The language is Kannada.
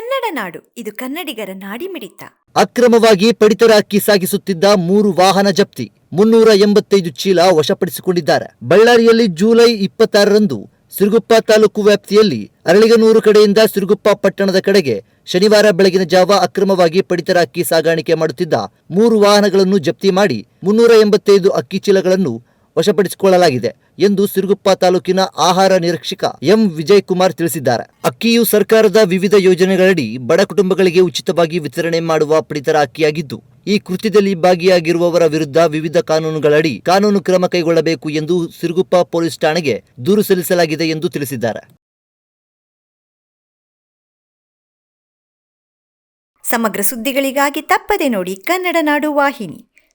ಕನ್ನಡ ನಾಡು. ಇದು ಕನ್ನಡಿಗರ ನಾಡಿಮಿಡಿತ ಅಕ್ರಮವಾಗಿ ಪಡಿತರ ಅಕ್ಕಿ ಸಾಗಿಸುತ್ತಿದ್ದ ಮೂರು ವಾಹನ ಜಪ್ತಿ. ಮುನ್ನೂರ ಎಂಬತ್ತೈದು ಚೀಲ ವಶಪಡಿಸಿಕೊಂಡಿದ್ದಾರೆ. ಬಳ್ಳಾರಿಯಲ್ಲಿ ಜುಲೈ ಇಪ್ಪತ್ತಾರರಂದು ಸಿರುಗುಪ್ಪ ತಾಲೂಕು ವ್ಯಾಪ್ತಿಯಲ್ಲಿ ಅರಳಿಗನೂರು ಕಡೆಯಿಂದ ಸಿರುಗುಪ್ಪ ಪಟ್ಟಣದ ಕಡೆಗೆ ಶನಿವಾರ ಬೆಳಗಿನ ಜಾವ ಅಕ್ರಮವಾಗಿ ಪಡಿತರ ಅಕ್ಕಿ ಸಾಗಾಣಿಕೆ ಮಾಡುತ್ತಿದ್ದ ಮೂರು ವಾಹನಗಳನ್ನು ಜಪ್ತಿ ಮಾಡಿ ಮುನ್ನೂರ ಎಂಬತ್ತೈದು ಅಕ್ಕಿ ಚೀಲಗಳನ್ನು ವಶಪಡಿಸಿಕೊಳ್ಳಲಾಗಿದೆ. ಎಂದು ಸಿರುಗುಪ್ಪ ತಾಲೂಕಿನ ಆಹಾರ ನಿರೀಕ್ಷಕ ಎಂ ವಿಜಯ್ ಕುಮಾರ್ ತಿಳಿಸಿದ್ದಾರೆ. ಅಕ್ಕಿಯು ಸರ್ಕಾರದ ವಿವಿಧ ಯೋಜನೆಗಳಡಿ ಬಡ ಕುಟುಂಬಗಳಿಗೆ ಉಚಿತವಾಗಿ ವಿತರಣೆ ಮಾಡುವ ಪಡಿತರ ಅಕ್ಕಿಯಾಗಿದ್ದು, ಈ ಕೃತ್ಯದಲ್ಲಿ ಭಾಗಿಯಾಗಿರುವವರ ವಿರುದ್ಧ ವಿವಿಧ ಕಾನೂನುಗಳಡಿ ಕಾನೂನು ಕ್ರಮ ಕೈಗೊಳ್ಳಬೇಕು ಎಂದು ಸಿರುಗುಪ್ಪ ಪೊಲೀಸ್ ಠಾಣೆಗೆ ದೂರು ಸಲ್ಲಿಸಲಾಗಿದೆ ಎಂದು ತಿಳಿಸಿದ್ದಾರೆ. ಸಮಗ್ರ ಸುದ್ದಿಗಳಿಗಾಗಿ ತಪ್ಪದೆ ನೋಡಿ ಕನ್ನಡ ನಾಡು ವಾಹಿನಿ.